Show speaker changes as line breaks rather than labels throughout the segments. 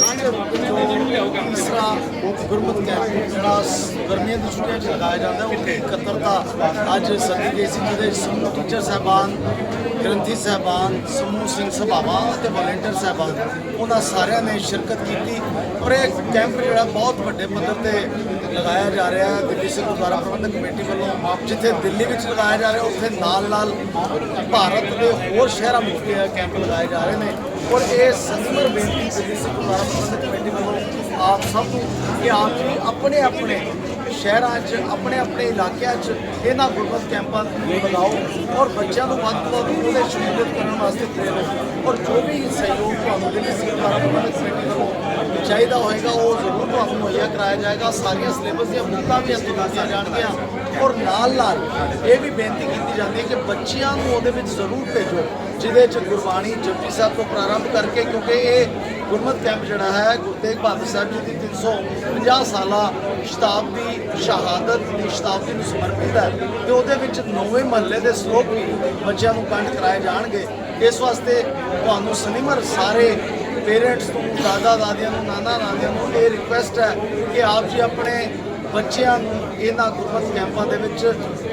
拿着吧这边没东西我 ਤੀਸਰਾ ਗੁਰਮਤ ਕੈਂਪ ਜਿਹੜਾ ਗਰਮੀਆਂ ਦੀ ਛੁੱਟੀਆਂ 'ਚ ਲਗਾਇਆ ਜਾਂਦਾ ਹੈ, ਇਕੱਤਰਤਾ ਅੱਜ ਸੱਦੀ ਗਈ ਸੀ ਜਿਹਦੇ 'ਚ ਸਮੂਹ ਟੀਚਰ ਸਾਹਿਬਾਨ ਗ੍ਰੰਥੀ ਸਾਹਿਬਾਨ ਸਮੂਹ ਸਿੰਘ ਸਭਾਵਾਂ ਅਤੇ ਵਲੰਟੀਅਰ ਸਾਹਿਬਾਨ। ਉਹਨਾਂ ਸਾਰਿਆਂ ਨੇ ਸ਼ਿਰਕਤ ਕੀਤੀ ਔਰ ਇਹ ਕੈਂਪ ਜਿਹੜਾ ਬਹੁਤ ਵੱਡੇ ਪੱਧਰ ਤੇ ਲਗਾਇਆ ਜਾ ਰਿਹਾ ਹੈ। ਦਿੱਲੀ ਸਿੱਖ ਗੁਰਦੁਆਰਾ ਪ੍ਰਬੰਧਕ ਕਮੇਟੀ ਵੱਲੋਂ ਜਿੱਥੇ ਦਿੱਲੀ ਵਿੱਚ ਲਗਾਇਆ ਜਾ ਰਿਹਾ ਉੱਥੇ ਨਾਲ ਨਾਲ ਭਾਰਤ ਦੇ ਹੋਰ ਸ਼ਹਿਰਾਂ ਵਿੱਚ ਕੈਂਪ ਲਗਾਏ ਜਾ ਰਹੇ ਨੇ। ਔਰ ਇਹ ਸੰਗਮਰ ਬੇਨਤੀ ਦਿੱਲੀ ਸਿੱਖ ਗੁਰਦੁਆਰਾ ਪ੍ਰਬੰਧਕ ਕਮੇਟੀ ਵੱਲੋਂ ਆਪ ਸਭ ਨੂੰ ਕਿ ਆਪ ਆਪਣੇ ਆਪਣੇ ਸ਼ਹਿਰਾਂ 'ਚ, ਆਪਣੇ ਆਪਣੇ ਇਲਾਕਿਆਂ 'ਚ ਇਹਨਾਂ ਗੁਰਮਤ ਕੈਂਪਾਂ ਨੂੰ ਔਰ ਬੱਚਿਆਂ ਨੂੰ ਵੱਧ ਤੋਂ ਵੱਧ ਉਹਦੇ ਸ਼ਮੂਲੀਅਤ ਕਰਨ ਵਾਸਤੇ ਪ੍ਰੇਰੋ ਔਰ ਜੋ ਵੀ ਸਹਿਯੋਗ ਤੁਹਾਨੂੰ ਦਿੱਲੀ ਸਿੱਖ ਗੁਰਦੁਆਰਾ ਪ੍ਰਬੰਧਕ ਕਮੇਟੀ ਵੱਲੋਂ ਚਾਹੀਦਾ ਹੋਏਗਾ, ਉਹ ਜ਼ਰੂਰ ਤੁਹਾਨੂੰ ਮੁਹੱਈਆ ਕਰਾਇਆ ਜਾਏਗਾ। ਸਾਰੀਆਂ ਸਿਲੇਬਸ ਦੀਆਂ ਬੁੱਕਾਂ ਵੀ ਅਸੀਂ ਦਿੱਤੀਆਂ ਜਾਣਗੀਆਂ। ਔਰ ਨਾਲ ਨਾਲ ਇਹ ਵੀ ਬੇਨਤੀ ਕੀਤੀ ਜਾਂਦੀ ਹੈ ਕਿ ਬੱਚਿਆਂ ਨੂੰ ਉਹਦੇ ਵਿੱਚ ਜ਼ਰੂਰ ਭੇਜੋ, ਜਿਹਦੇ 'ਚ ਗੁਰਬਾਣੀ ਜਪਜੀ ਸਾਹਿਬ ਤੋਂ ਪ੍ਰਾਰੰਭ ਕਰਕੇ, ਕਿਉਂਕਿ ਇਹ ਗੁਰਮਤ ਕੈਂਪ ਜਿਹੜਾ ਹੈ, ਗੁਰੂ ਤੇਗ ਬਹਾਦਰ ਸਾਹਿਬ ਜੀ ਦੀ 350 ਸਾਲਾ ਸ਼ਤਾਬਦੀ ਸ਼ਹਾਦਤ ਦੀ ਸ਼ਤਾਬਦੀ ਨੂੰ ਸਮਰਪਿਤ ਹੈ ਤੇ ਉਹਦੇ ਵਿੱਚ ਨੌਵੇਂ ਮਹੱਲੇ ਦੇ ਸ਼ਲੋਕ ਵੀ ਬੱਚਿਆਂ ਨੂੰ ਕੰਠ ਕਰਾਏ ਜਾਣਗੇ। ਇਸ ਵਾਸਤੇ ਤੁਹਾਨੂੰ ਸਨਿਮਰ ਸਾਰੇ ਪੇਰੈਂਟਸ ਤੋਂ ਦਾਦਾ ਦਾਦੀਆਂ ਨੂੰ, ਨਾਨਾ ਨਾਨੀਆਂ ਨੂੰ ਇਹ ਰਿਕੁਐਸਟ ਹੈ ਕਿ ਆਪ ਜੀ ਆਪਣੇ ਬੱਚਿਆਂ ਨੂੰ ਇਹਨਾਂ ਗੁਰਮਤ ਕੈਂਪਾਂ ਦੇ ਵਿੱਚ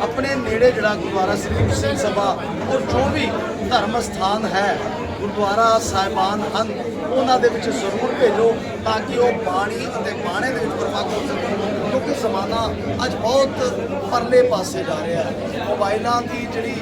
ਆਪਣੇ ਨੇੜੇ ਜਿਹੜਾ ਗੁਰਦੁਆਰਾ ਸ੍ਰੀ ਸਿੰਘ ਸਭਾ ਔਰ ਜੋ ਵੀ ਧਰਮ ਸਥਾਨ ਹੈ, ਗੁਰਦੁਆਰਾ ਸਾਹਿਬਾਨ ਹਨ, ਉਹਨਾਂ ਦੇ ਵਿੱਚ ਜ਼ਰੂਰ ਭੇਜੋ ਤਾਂ ਕਿ ਉਹ ਬਾਣੀ ਅਤੇ ਬਾਣੇ ਦੇ ਵਿੱਚ ਪ੍ਰਵਾਹ ਹੋ ਸਕਣ, ਕਿਉਂਕਿ ਜ਼ਮਾਨਾ ਅੱਜ ਬਹੁਤ ਪਰਲੇ ਪਾਸੇ ਜਾ ਰਿਹਾ ਹੈ। ਮੋਬਾਈਲਾਂ ਦੀ ਜਿਹੜੀ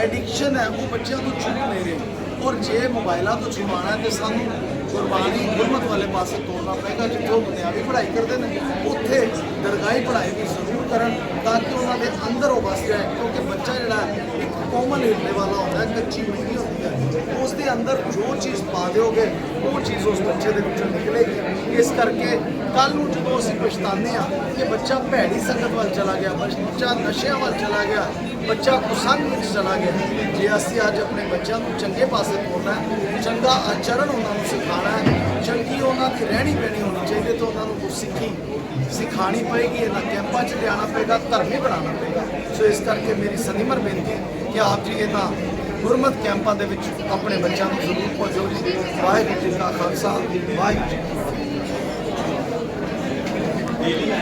ਐਡਿਕਸ਼ਨ ਹੈ, ਉਹ ਬੱਚਿਆਂ ਨੂੰ ਛੂਹ ਨਹੀਂ ਰਹੀ। ਔਰ ਜੇ ਮੋਬਾਈਲਾਂ ਤੋਂ ਛੁਡਵਾਉਣਾ ਹੈ ਤੇ ਸਾਨੂੰ ਗੁਰਬਾਣੀ ਗੁਰਮਤ ਵਾਲੇ ਪਾਸੇ ਤੋੜਨਾ ਪਏਗਾ, ਜਿੱਥੇ ਉਹ ਦੁਨਿਆਵੀ ਪੜ੍ਹਾਈ ਕਰਦੇ ਨੇ, ਉੱਥੇ ਦਰਗਾਹੀ ਪੜ੍ਹਾਈ ਵੀ ਜ਼ਰੂਰ ਕਰਨ ਤਾਂ ਕਿ ਉਹਨਾਂ ਦੇ ਅੰਦਰ ਉਹ ਵਸ ਜਾਏ, ਕਿਉਂਕਿ ਬੱਚਾ ਜਿਹੜਾ ਇੱਕ ਕਾਮਨ ਹਿਰਦੇ ਵਾਲਾ ਹੁੰਦਾ ਕੱਚੀ ਮਿੱਟੀ ਉਸ ਦੇ ਅੰਦਰ ਜੋ ਚੀਜ਼ ਪਾ ਦਿਓਗੇ, ਉਹ ਚੀਜ਼ ਉਸ ਬੱਚੇ ਦੇ ਵਿੱਚੋਂ ਨਿਕਲੇਗੀ। ਇਸ ਕਰਕੇ ਕੱਲ ਨੂੰ ਜਦੋਂ ਅਸੀਂ ਪਛਤਾਉਂਦੇ ਆ ਕਿ ਬੱਚਾ ਭੈੜੀ ਸੰਗਤ ਵੱਲ ਚਲਾ ਗਿਆ, ਬੱਚਾ ਨਸ਼ਿਆਂ ਵੱਲ ਚਲਾ ਗਿਆ, ਬੱਚਾ ਕੁਸੰਗ ਵਿੱਚ ਚਲਾ ਗਿਆ, ਜੇ ਅਸੀਂ ਅੱਜ ਆਪਣੇ ਬੱਚਿਆਂ ਨੂੰ ਚੰਗੇ ਪਾਸੇ ਤੋਰਨਾ ਚੰਗਾ ਆਚਰਣ ਉਹਨਾਂ ਨੂੰ ਸਿਖਾਉਣਾ ਹੈ, ਚੰਗੀ ਉਹਨਾਂ ਦੀ ਰਹਿਣੀ ਪੈਣੀ ਹੋਣੀ ਚਾਹੀਦੀ ਤੇ ਉਹਨਾਂ ਨੂੰ ਕੁਝ ਸਿੱਖੀ ਸਿਖਾਣੀ ਪਏਗੀ, ਇਹਨਾਂ ਕੈਂਪਾਂ 'ਚ ਲਿਆਉਣਾ ਪਏਗਾ ਧਰਮੀ ਬਣਾਉਣਾ ਪਏਗਾ। ਸੋ ਇਸ ਕਰਕੇ ਮੇਰੀ ਸਨਿਮਰ ਬੇਨਤੀ ਹੈ ਕਿ ਆਪ ਜੀ ਇਹਨਾਂ ਗੁਰਮਤ ਕੈਂਪਾਂ ਦੇ ਵਿੱਚ ਆਪਣੇ ਬੱਚਿਆਂ ਨੂੰ ਜ਼ਰੂਰ ਭੇਜੋ। ਵਾਹਿਗੁਰੂ ਜੀ ਕਾ ਖਾਲਸਾ, ਵਾਹਿਗੁਰੂ ਜੀ